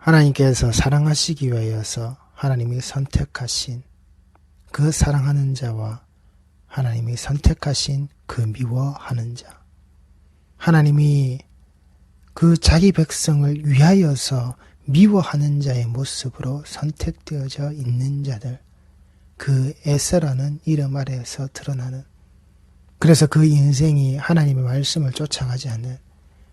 하나님께서 사랑하시기 위하여서 하나님이 선택하신 그 사랑하는 자와 하나님이 선택하신 그 미워하는 자. 하나님이 그 자기 백성을 위하여서 미워하는 자의 모습으로 선택되어져 있는 자들. 그 에서라는 이름 아래에서 드러나는 그래서 그 인생이 하나님의 말씀을 쫓아가지 않는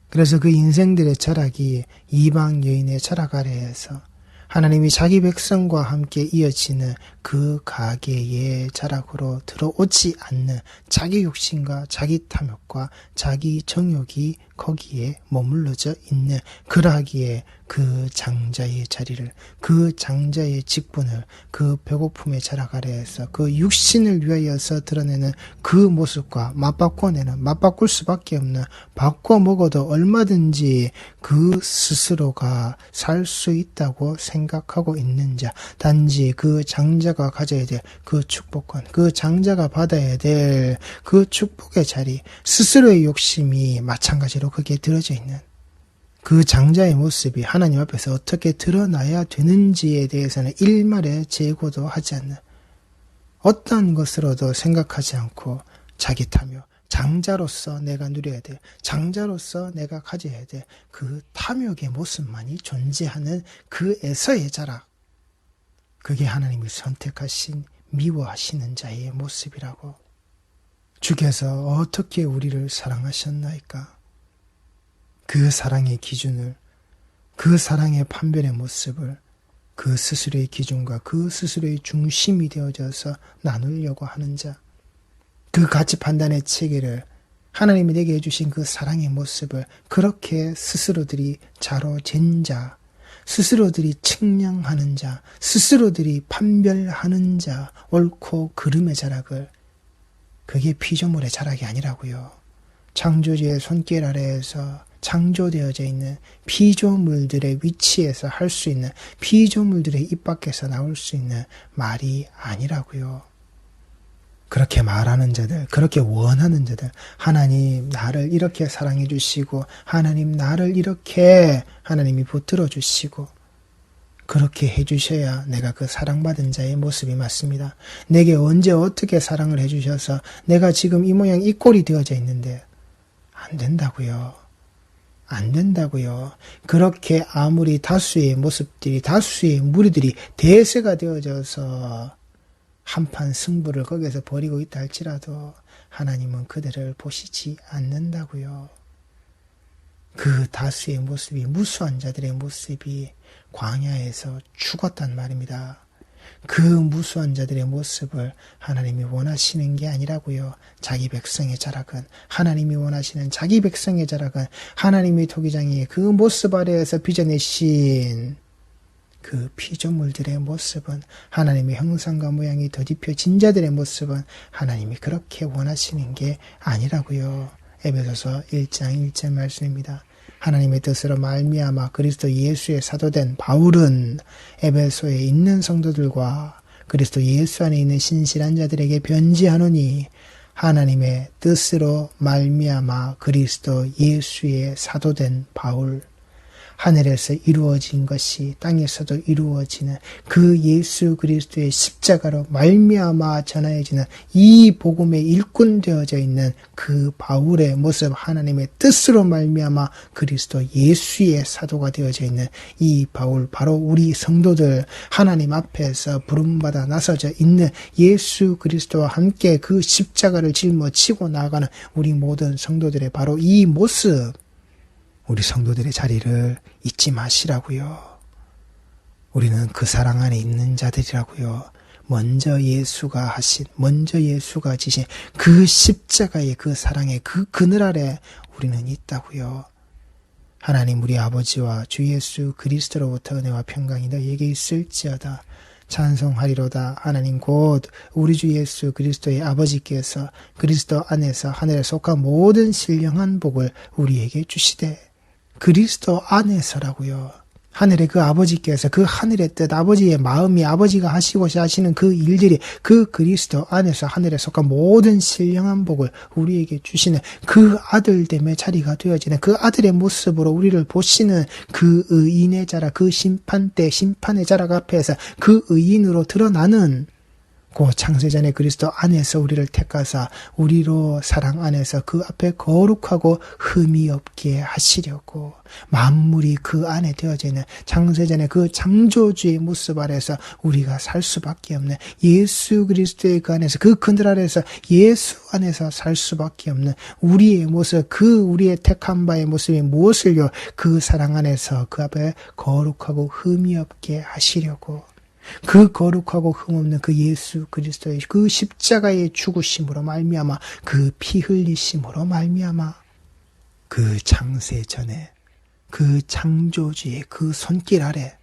그래서 그 인생들의 철학이 이방 여인의 철학 아래에서 하나님이 자기 백성과 함께 이어지는 그 가게의 자락으로 들어오지 않는 자기 욕심과 자기 탐욕과 자기 정욕이 거기에 머물러져 있는 그러하기에 그 장자의 자리를 그 장자의 직분을 그 배고픔의 자락 아래에서 그 육신을 위하여서 드러내는 그 모습과 맞바꿔내는 맞바꿀 수밖에 없는 바꿔 먹어도 얼마든지 그 스스로가 살 수 있다고 생각하고 있는 자 단지 그 장자 가 가져야 될 그 축복권 그 장자가 받아야 될 그 축복의 자리 스스로의 욕심이 마찬가지로 거기에 들어져 있는 그 장자의 모습이 하나님 앞에서 어떻게 드러나야 되는지에 대해서는 일말의 재고도 하지 않는 어떠한 것으로도 생각하지 않고 자기 탐욕, 장자로서 내가 누려야 될, 장자로서 내가 가져야 될 그 탐욕의 모습만이 존재하는 그 에서의 자락. 그게 하나님이 선택하신 미워하시는 자의 모습이라고. 주께서 어떻게 우리를 사랑하셨나이까? 그 사랑의 기준을, 그 사랑의 판별의 모습을 그 스스로의 기준과 그 스스로의 중심이 되어져서 나누려고 하는 자, 그 가치 판단의 체계를 하나님이 내게 해주신 그 사랑의 모습을 그렇게 스스로들이 자로 잰 자, 스스로들이 측량하는 자, 스스로들이 판별하는 자, 옳고 그름의 자락을 그게 피조물의 자락이 아니라고요. 창조주의 손길 아래에서 창조되어져 있는 피조물들의 위치에서 할 수 있는 피조물들의 입 밖에서 나올 수 있는 말이 아니라고요. 그렇게 말하는 자들, 그렇게 원하는 자들, 하나님 나를 이렇게 사랑해 주시고, 하나님 나를 이렇게 하나님이 붙들어 주시고, 그렇게 해주셔야 내가 그 사랑받은 자의 모습이 맞습니다. 내게 언제 어떻게 사랑을 해주셔서 내가 지금 이 모양 이 꼴이 되어져 있는데, 안 된다고요. 안 된다고요. 그렇게 아무리 다수의 모습들이, 다수의 무리들이 대세가 되어져서 한판 승부를 거기에서 벌이고 있다 할지라도 하나님은 그들을 보시지 않는다고요. 그 다수의 모습이 무수한 자들의 모습이 광야에서 죽었단 말입니다. 그 무수한 자들의 모습을 하나님이 원하시는 게 아니라고요. 자기 백성의 자락은 하나님이 원하시는 자기 백성의 자락은 하나님의 토기장이 그 모습 아래에서 빚어내신 그 피조물들의 모습은 하나님의 형상과 모양이 더딥혀진 자들의 모습은 하나님이 그렇게 원하시는 게 아니라고요. 에베소서 1장 1절 말씀입니다. 하나님의 뜻으로 말미암아 그리스도 예수의 사도된 바울은 에베소에 있는 성도들과 그리스도 예수 안에 있는 신실한 자들에게 변지하노니 하나님의 뜻으로 말미암아 그리스도 예수의 사도된 바울 하늘에서 이루어진 것이 땅에서도 이루어지는 그 예수 그리스도의 십자가로 말미암아 전하여지는 이 복음의 일꾼 되어져 있는 그 바울의 모습 하나님의 뜻으로 말미암아 그리스도 예수의 사도가 되어져 있는 이 바울 바로 우리 성도들 하나님 앞에서 부름받아 나서져 있는 예수 그리스도와 함께 그 십자가를 짊어지고 나가는 우리 모든 성도들의 바로 이 모습 우리 성도들의 자리를 잊지 마시라고요. 우리는 그 사랑 안에 있는 자들이라고요. 먼저 예수가 하신, 먼저 예수가 지신 그 십자가의 그 사랑의 그 그늘 아래 우리는 있다고요. 하나님 우리 아버지와 주 예수 그리스도로부터 은혜와 평강이 너에게 있을지어다. 찬송하리로다 하나님 곧 우리 주 예수 그리스도의 아버지께서 그리스도 안에서 하늘에 속한 모든 신령한 복을 우리에게 주시되 그리스도 안에서라고요. 하늘의 그 아버지께서 그 하늘의 뜻, 아버지의 마음이 아버지가 하시고자 하시는 그 일들이 그 그리스도 안에서 하늘에 속한 모든 신령한 복을 우리에게 주시는 그 아들됨의 자리가 되어지는 그 아들의 모습으로 우리를 보시는 그 의인의 자라, 그 심판대, 심판의 자락 앞에서 그 의인으로 드러나는 고 창세전의 그리스도 안에서 우리를 택하사 우리로 사랑 안에서 그 앞에 거룩하고 흠이 없게 하시려고 만물이 그 안에 되어져 있는 창세전의 그 창조주의 모습 아래서 우리가 살 수밖에 없는 예수 그리스도의 그 안에서 그 그늘 아래서 예수 안에서 살 수밖에 없는 우리의 모습 그 우리의 택한 바의 모습이 무엇을요? 그 사랑 안에서 그 앞에 거룩하고 흠이 없게 하시려고 그 거룩하고 흠없는 그 예수 그리스도의 그 십자가의 죽으심으로 말미암아 그 피 흘리심으로 말미암아 그 창세 전에 그 창조주의 그 손길 아래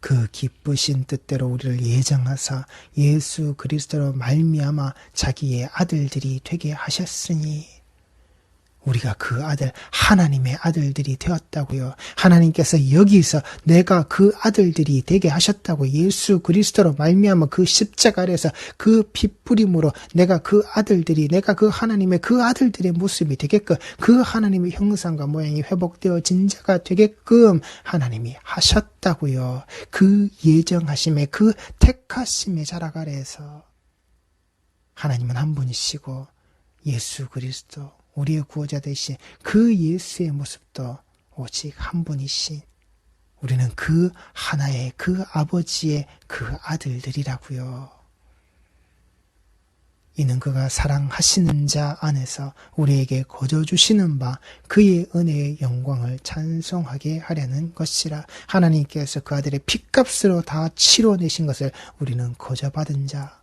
그 기쁘신 뜻대로 우리를 예정하사 예수 그리스도로 말미암아 자기의 아들들이 되게 하셨으니 우리가 그 아들 하나님의 아들들이 되었다고요. 하나님께서 여기서 내가 그 아들들이 되게 하셨다고 예수 그리스도로 말미암아 그 십자가 아래서 그 핏뿌림으로 내가 그 아들들이 내가 그 하나님의 그 아들들의 모습이 되게끔 그 하나님의 형상과 모양이 회복되어 진 자가 되게끔 하나님이 하셨다고요. 그 예정하심의 그 택하심의 자락 아래에서 하나님은 한 분이시고 예수 그리스도 우리의 구호자 되신 그 예수의 모습도 오직 한 분이신 우리는 그 하나의 그 아버지의 그 아들들이라고요. 이는 그가 사랑하시는 자 안에서 우리에게 거저 주시는 바 그의 은혜의 영광을 찬송하게 하려는 것이라 하나님께서 그 아들의 핏값으로 다 치러내신 것을 우리는 거저 받은 자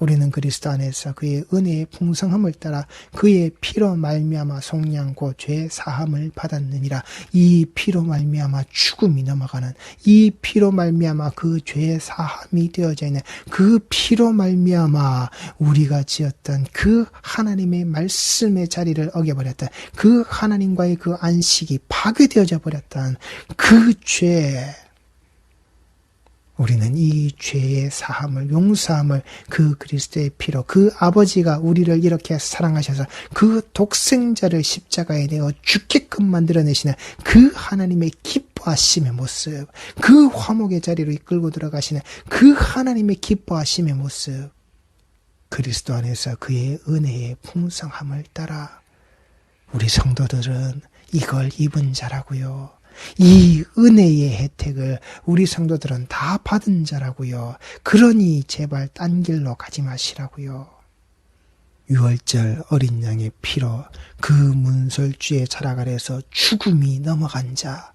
우리는 그리스도 안에서 그의 은혜의 풍성함을 따라 그의 피로 말미암아 속량 고 죄 사함을 받았느니라. 이 피로 말미암아 죽음이 넘어가는 이 피로 말미암아 그 죄 사함이 되어져 있는 그 피로 말미암아 우리가 지었던 그 하나님의 말씀의 자리를 어겨버렸던 그 하나님과의 그 안식이 파괴되어져 버렸던 그 죄 우리는 이 죄의 사함을 용서함을 그 그리스도의 피로 그 아버지가 우리를 이렇게 사랑하셔서 그 독생자를 십자가에 내어 죽게끔 만들어내시는 그 하나님의 기뻐하심의 모습 그 화목의 자리로 이끌고 들어가시는 그 하나님의 기뻐하심의 모습 그리스도 안에서 그의 은혜의 풍성함을 따라 우리 성도들은 이걸 입은 자라고요. 이 은혜의 혜택을 우리 성도들은 다 받은 자라고요. 그러니 제발 딴 길로 가지 마시라고요. 유월절 어린 양의 피로 그 문설주의 자락 아래서 죽음이 넘어간 자,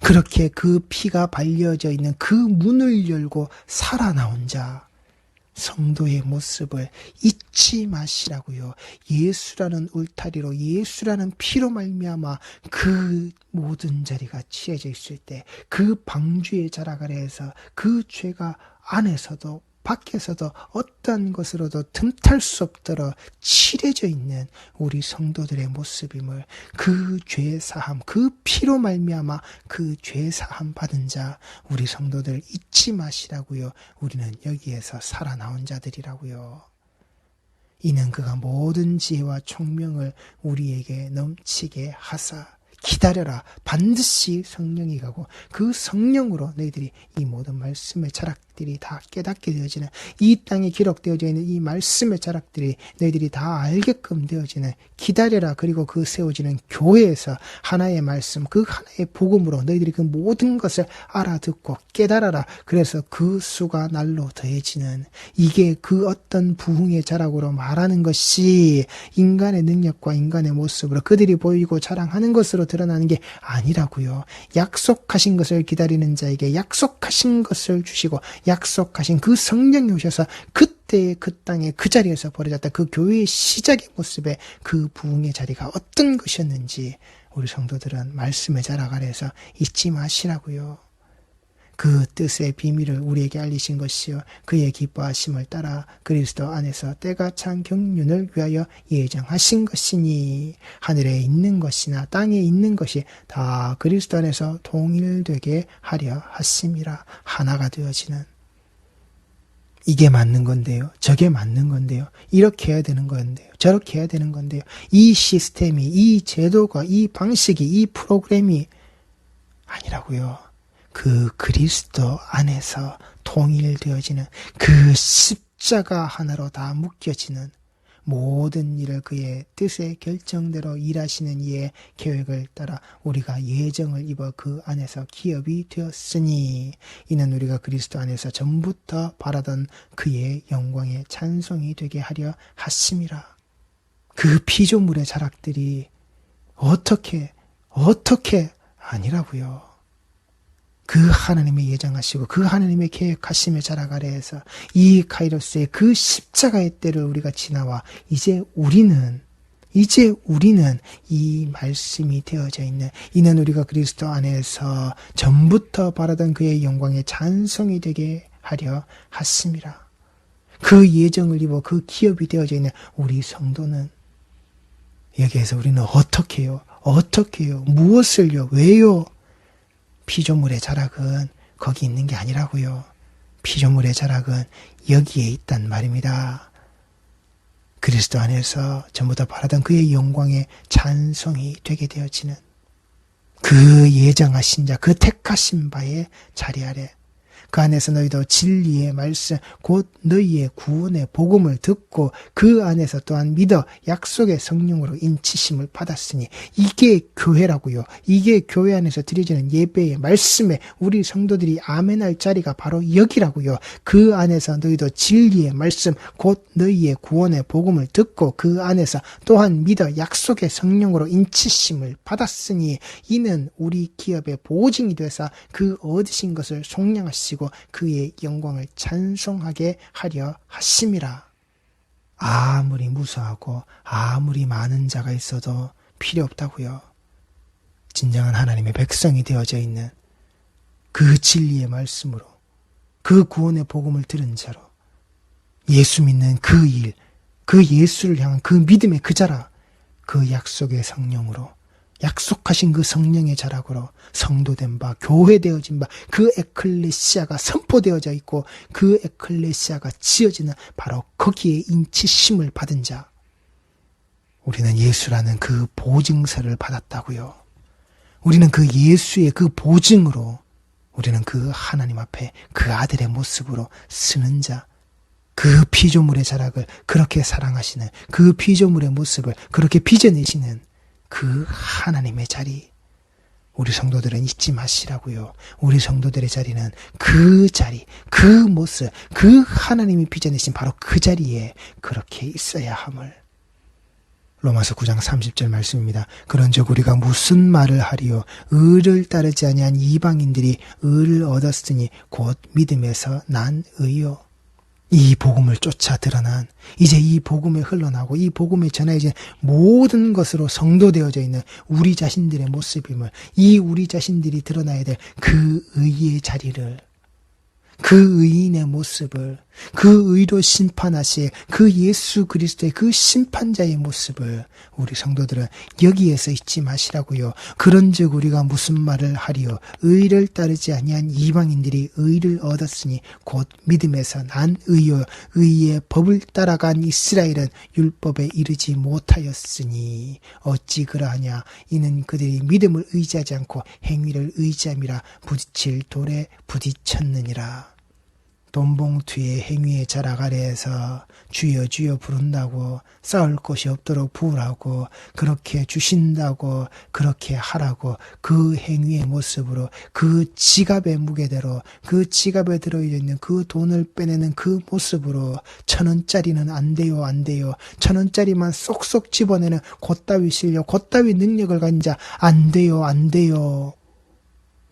그렇게 그 피가 발려져 있는 그 문을 열고 살아나온 자, 성도의 모습을 잊지 마시라고요. 예수라는 울타리로 예수라는 피로 말미암아 그 모든 자리가 취해져 있을 때 그 방주의 자락 아래에서 그 죄가 안에서도 밖에서도 어떤 것으로도 틈탈 수 없도록 칠해져 있는 우리 성도들의 모습임을 그 죄 사함 그 피로 말미암아 그 죄 사함 받은 자 우리 성도들 잊지 마시라고요. 우리는 여기에서 살아나온 자들이라고요. 이는 그가 모든 지혜와 총명을 우리에게 넘치게 하사 기다려라. 반드시 성령이 가고 그 성령으로 너희들이 이 모든 말씀의 자락들이 다 깨닫게 되어지는 이 땅에 기록되어져 있는 이 말씀의 자락들이 너희들이 다 알게끔 되어지는 기다려라. 그리고 그 세워지는 교회에서 하나의 말씀, 그 하나의 복음으로 너희들이 그 모든 것을 알아듣고 깨달아라. 그래서 그 수가 날로 더해지는 이게 그 어떤 부흥의 자락으로 말하는 것이 인간의 능력과 인간의 모습으로 그들이 보이고 자랑하는 것으로 드러나는 게 아니라고요. 약속하신 것을 기다리는 자에게 약속하신 것을 주시고 약속하신 그 성령이 오셔서 그때의 그 땅에 그 자리에서 벌어졌다 그 교회의 시작의 모습에 그 부흥의 자리가 어떤 것이었는지 우리 성도들은 말씀의 자락 아래에서 잊지 마시라고요. 그 뜻의 비밀을 우리에게 알리신 것이요 그의 기뻐하심을 따라 그리스도 안에서 때가 찬 경륜을 위하여 예정하신 것이니 하늘에 있는 것이나 땅에 있는 것이 다 그리스도 안에서 동일되게 하려 하심이라 하나가 되어지는 이게 맞는 건데요. 저게 맞는 건데요. 이렇게 해야 되는 건데요. 저렇게 해야 되는 건데요. 이 시스템이, 이 제도가, 이 방식이, 이 프로그램이 아니라고요. 그 그리스도 안에서 통일되어지는 그 십자가 하나로 다 묶여지는 모든 일을 그의 뜻의 결정대로 일하시는 이의 계획을 따라 우리가 예정을 입어 그 안에서 기업이 되었으니 이는 우리가 그리스도 안에서 전부터 바라던 그의 영광의 찬송이 되게 하려 하심이라. 그 피조물의 자락들이 어떻게 어떻게 아니라고요. 그 하나님의 예정하시고 그 하나님의 계획하심의 자락 아래에서 이 카이로스의 그 십자가의 때를 우리가 지나와 이제 우리는 이제 우리는 이 말씀이 되어져 있는 이는 우리가 그리스도 안에서 전부터 바라던 그의 영광의 찬송이 되게 하려 하심이라. 그 예정을 입어 그 기업이 되어져 있는 우리 성도는 여기에서 우리는 어떻게 해요? 어떻게 해요? 무엇을요? 왜요? 피조물의 자락은 거기 있는 게 아니라고요. 피조물의 자락은 여기에 있단 말입니다. 그리스도 안에서 전부 다 바라던 그의 영광의 찬송이 되게 되어지는 그 예정하신 자, 그 택하신 바의 자리 아래 그 안에서 너희도 진리의 말씀 곧 너희의 구원의 복음을 듣고 그 안에서 또한 믿어 약속의 성령으로 인치심을 받았으니 이게 교회라고요. 이게 교회 안에서 드려지는 예배의 말씀에 우리 성도들이 아멘할 자리가 바로 여기라고요. 그 안에서 너희도 진리의 말씀 곧 너희의 구원의 복음을 듣고 그 안에서 또한 믿어 약속의 성령으로 인치심을 받았으니 이는 우리 기업의 보증이 돼서 그 얻으신 것을 속량하시고 그의 영광을 찬송하게 하려 하심이라. 아무리 무수하고 아무리 많은 자가 있어도 필요 없다고요. 진정한 하나님의 백성이 되어져 있는 그 진리의 말씀으로 그 구원의 복음을 들은 자로 예수 믿는 그 일, 그 예수를 향한 그 믿음의 그 자라 그 약속의 성령으로 약속하신 그 성령의 자락으로 성도된 바, 교회되어진 바, 그 에클레시아가 선포되어져 있고 그 에클레시아가 지어지는 바로 거기에 인치심을 받은 자. 우리는 예수라는 그 보증서를 받았다고요. 우리는 그 예수의 그 보증으로 우리는 그 하나님 앞에 그 아들의 모습으로 쓰는 자, 그 피조물의 자락을 그렇게 사랑하시는 그 피조물의 모습을 그렇게 빚어내시는 그 하나님의 자리, 우리 성도들은 잊지 마시라고요. 우리 성도들의 자리는 그 자리, 그 모습, 그 하나님이 빚어내신 바로 그 자리에 그렇게 있어야 함을. 로마서 9장 30절 말씀입니다. 그런즉 우리가 무슨 말을 하리요? 의를 따르지 아니한 이방인들이 의를 얻었으니 곧 믿음에서 난 의요. 이 복음을 쫓아 드러난 이제 이 복음에 흘러나고 이 복음에 전해진 모든 것으로 성도되어져 있는 우리 자신들의 모습임을 이 우리 자신들이 드러나야 될 그 의의 자리를 그 의인의 모습을 그 의로 심판하실 그 예수 그리스도의 그 심판자의 모습을 우리 성도들은 여기에서 잊지 마시라고요. 그런즉 우리가 무슨 말을 하리요? 의를 따르지 아니한 이방인들이 의를 얻었으니 곧 믿음에서 난 의요 의의 법을 따라간 이스라엘은 율법에 이르지 못하였으니 어찌 그러하냐 이는 그들이 믿음을 의지하지 않고 행위를 의지함이라 부딪힐 돌에 부딪혔느니라. 돈봉투의 행위의 자락 아래에서 주여 주여 부른다고 싸울 곳이 없도록 부으라고 그렇게 주신다고 그렇게 하라고 그 행위의 모습으로 그 지갑의 무게대로 그 지갑에 들어있는 그 돈을 빼내는 그 모습으로 천 원짜리는 안 돼요 안 돼요. 천 원짜리만 쏙쏙 집어내는 곧따위 실력 곧따위 능력을 가진 자 안 돼요 안 돼요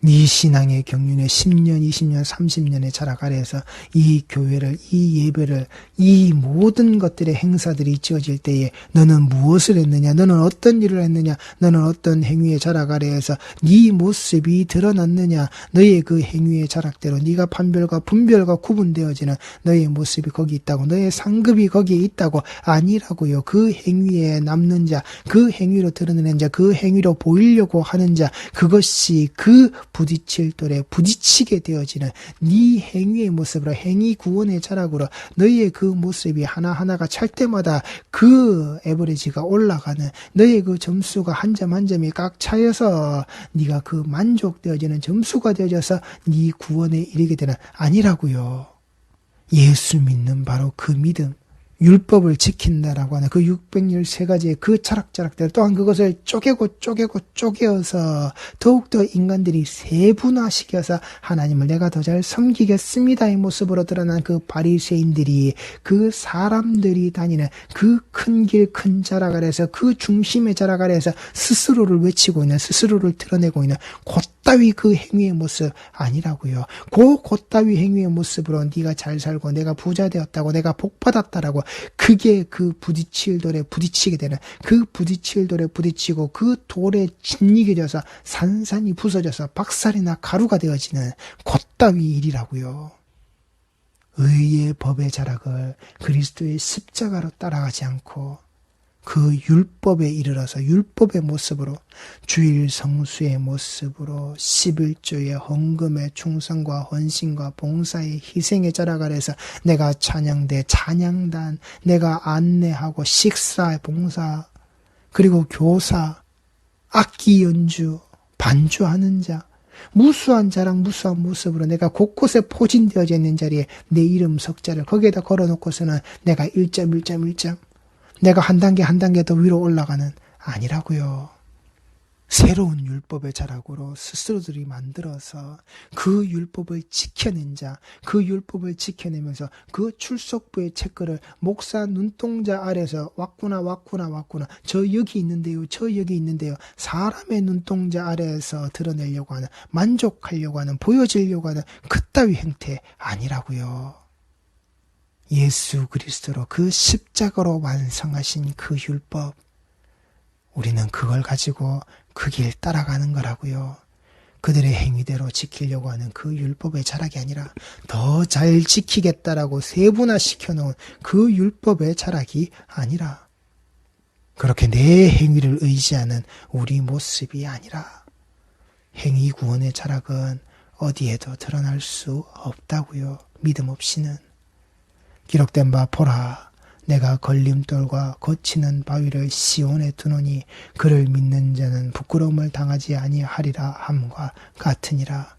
네 신앙의 경륜에 10년, 20년, 30년의 자락 아래에서 이 교회를, 이 예배를, 이 모든 것들의 행사들이 지어질 때에 너는 무엇을 했느냐? 너는 어떤 일을 했느냐? 너는 어떤 행위의 자락 아래에서 네 모습이 드러났느냐? 너의 그 행위의 자락대로 네가 판별과 분별과 구분되어지는 너의 모습이 거기 있다고, 너의 상급이 거기에 있다고 아니라고요. 그 행위에 남는 자, 그 행위로 드러내는 자, 그 행위로 보이려고 하는 자, 그것이 그 부딪힐 돌에 부딪히게 되어지는 네 행위의 모습으로 행위 구원의 자락으로 너의 그 모습이 하나하나가 찰 때마다 그 에버리지가 올라가는 너의 그 점수가 한 점 한 점이 꽉 차여서 네가 그 만족되어지는 점수가 되어져서 네 구원에 이르게 되는 아니라고요. 예수 믿는 바로 그 믿음 율법을 지킨다라고 하는 그 613가지의 그 자락자락들 또한 그것을 쪼개고 쪼개고 쪼개어서 더욱더 인간들이 세분화시켜서 하나님을 내가 더 잘 섬기겠습니다의 모습으로 드러난 그 바리새인들이 그 사람들이 다니는 그 큰 길 큰 자락 아래서 그 중심의 자락 아래서 스스로를 외치고 있는 스스로를 드러내고 있는 곧따위 그 행위의 모습 아니라고요. 그 곧따위 행위의 모습으로 네가 잘 살고 내가 부자 되었다고 내가 복 받았다라고 그게 그 부딪힐 돌에 부딪히게 되는 그 부딪힐 돌에 부딪히고 그 돌에 짓이겨져서 산산이 부서져서 박살이나 가루가 되어지는 곧따위 일이라고요. 의의 법의 자락을 그리스도의 십자가로 따라가지 않고 그 율법에 이르러서 율법의 모습으로 주일 성수의 모습으로 11조의 헌금의 충성과 헌신과 봉사의 희생의 자락 아래서 내가 찬양대 찬양단 내가 안내하고 식사 봉사 그리고 교사 악기 연주 반주하는 자 무수한 자랑 무수한 모습으로 내가 곳곳에 포진되어져 있는 자리에 내 이름 석자를 거기에다 걸어놓고서는 내가 1점 1점 1점 내가 한 단계 한 단계 더 위로 올라가는 아니라고요. 새로운 율법의 자락으로 스스로들이 만들어서 그 율법을 지켜낸 자, 그 율법을 지켜내면서 그 출석부의 체크를 목사 눈동자 아래서 왔구나, 왔구나, 왔구나. 저 여기 있는데요, 저 여기 있는데요. 사람의 눈동자 아래에서 드러내려고 하는, 만족하려고 하는, 보여지려고 하는 그따위 행태 아니라고요. 예수 그리스도로 그 십자가로 완성하신 그 율법, 우리는 그걸 가지고 그 길 따라가는 거라고요. 그들의 행위대로 지키려고 하는 그 율법의 자락이 아니라 더 잘 지키겠다라고 세분화시켜 놓은 그 율법의 자락이 아니라 그렇게 내 행위를 의지하는 우리 모습이 아니라 행위 구원의 자락은 어디에도 드러날 수 없다고요. 믿음 없이는. 기록된 바 보라 내가 걸림돌과 거치는 바위를 시온에 두노니 그를 믿는 자는 부끄러움을 당하지 아니하리라 함과 같으니라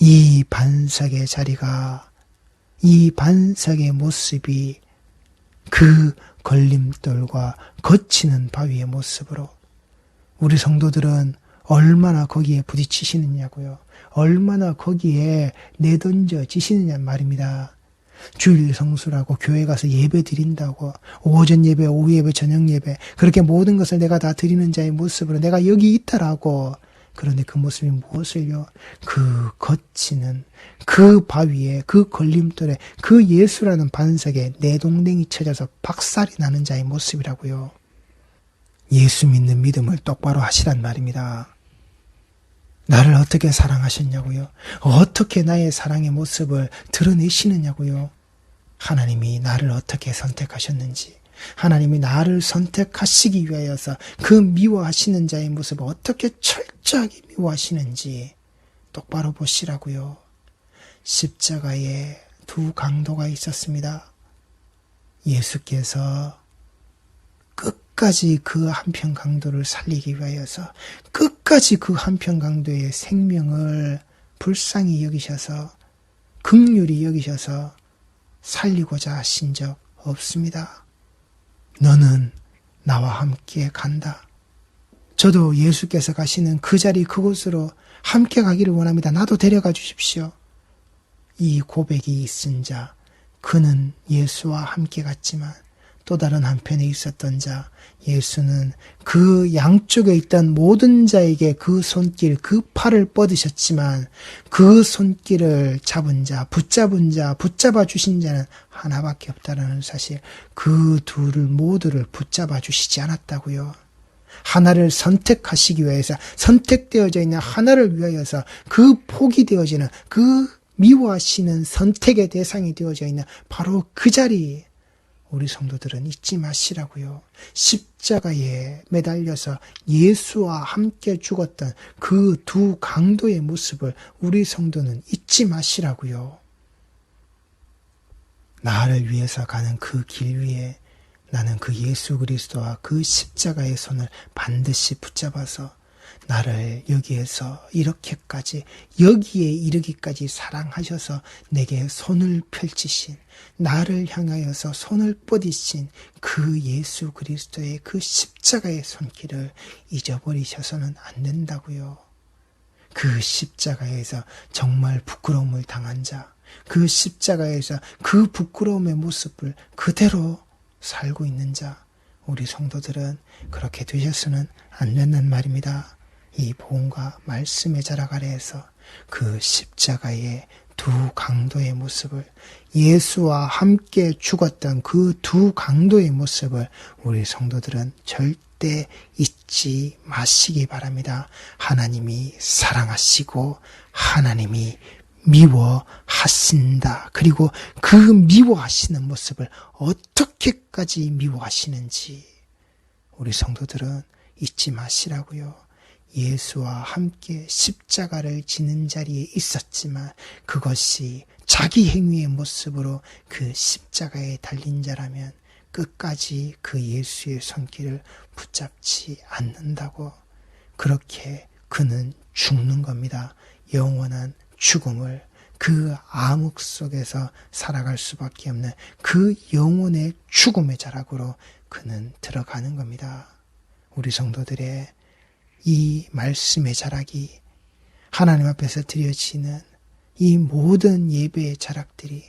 이 반석의 자리가 이 반석의 모습이 그 걸림돌과 거치는 바위의 모습으로 우리 성도들은 얼마나 거기에 부딪히시느냐고요. 얼마나 거기에 내던져 지시느냐 말입니다. 주일 성수라고 교회 가서 예배 드린다고 오전 예배, 오후 예배, 저녁 예배 그렇게 모든 것을 내가 다 드리는 자의 모습으로 내가 여기 있다라고 그런데 그 모습이 무엇을요? 그 거치는 그 바위에 그 걸림돌에 그 예수라는 반석에 내 동댕이 쳐져서 박살이 나는 자의 모습이라고요. 예수 믿는 믿음을 똑바로 하시란 말입니다. 나를 어떻게 사랑하셨냐고요? 어떻게 나의 사랑의 모습을 드러내시느냐고요? 하나님이 나를 어떻게 선택하셨는지, 하나님이 나를 선택하시기 위하여서 그 미워하시는 자의 모습을 어떻게 철저하게 미워하시는지 똑바로 보시라고요. 십자가에 두 강도가 있었습니다. 예수께서 끝까지 그 한편 강도를 살리기 위하여서 끝까지 그 한편 강도의 생명을 불쌍히 여기셔서 극률이 여기셔서 살리고자 하신 적 없습니다. 너는 나와 함께 간다. 저도 예수께서 가시는 그 자리 그곳으로 함께 가기를 원합니다. 나도 데려가 주십시오. 이 고백이 있은 자, 그는 예수와 함께 갔지만 또 다른 한편에 있었던 자, 예수는 그 양쪽에 있던 모든 자에게 그 손길, 그 팔을 뻗으셨지만 그 손길을 잡은 자, 붙잡은 자, 붙잡아 주신 자는 하나밖에 없다는 사실, 그 둘을 모두를 붙잡아 주시지 않았다고요. 하나를 선택하시기 위해서 선택되어져 있는 하나를 위하여서 그 포기 되어지는 그 미워하시는 선택의 대상이 되어져 있는 바로 그 자리에 우리 성도들은 잊지 마시라고요. 십자가에 매달려서 예수와 함께 죽었던 그 두 강도의 모습을 우리 성도는 잊지 마시라고요. 나를 위해서 가는 그 길 위에 나는 그 예수 그리스도와 그 십자가의 손을 반드시 붙잡아서 나를 여기에서 이렇게까지 여기에 이르기까지 사랑하셔서 내게 손을 펼치신 나를 향하여서 손을 뻗으신 그 예수 그리스도의 그 십자가의 손길을 잊어버리셔서는 안 된다고요. 그 십자가에서 정말 부끄러움을 당한 자, 그 십자가에서 그 부끄러움의 모습을 그대로 살고 있는 자, 우리 성도들은 그렇게 되셨으면 안 된단 말입니다. 이 복음과 말씀의 자락 아래에서 그 십자가의 두 강도의 모습을 예수와 함께 죽었던 그 두 강도의 모습을 우리 성도들은 절대 잊지 마시기 바랍니다. 하나님이 사랑하시고 하나님이 미워하신다. 그리고 그 미워하시는 모습을 어떻게까지 미워하시는지 우리 성도들은 잊지 마시라고요. 예수와 함께 십자가를 지는 자리에 있었지만 그것이 자기 행위의 모습으로 그 십자가에 달린 자라면 끝까지 그 예수의 손길을 붙잡지 않는다고 그렇게 그는 죽는 겁니다. 영원한 죽음을 그 암흑 속에서 살아갈 수밖에 없는 그 영혼의 죽음의 자락으로 그는 들어가는 겁니다. 우리 성도들의 이 말씀의 자락이 하나님 앞에서 드려지는 이 모든 예배의 자락들이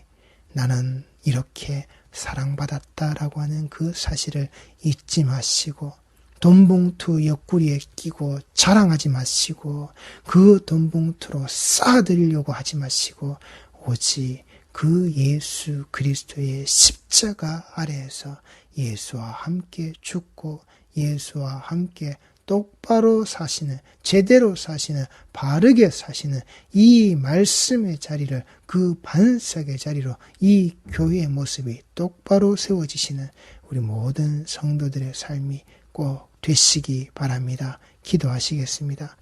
나는 이렇게 사랑받았다라고 하는 그 사실을 잊지 마시고 돈봉투 옆구리에 끼고 자랑하지 마시고 그 돈봉투로 쌓아드리려고 하지 마시고 오직 그 예수 그리스도의 십자가 아래에서 예수와 함께 죽고 예수와 함께 똑바로 사시는, 제대로 사시는, 바르게 사시는 이 말씀의 자리를 그 반석의 자리로 이 교회의 모습이 똑바로 세워지시는 우리 모든 성도들의 삶이 꼭 되시기 바랍니다. 기도하시겠습니다.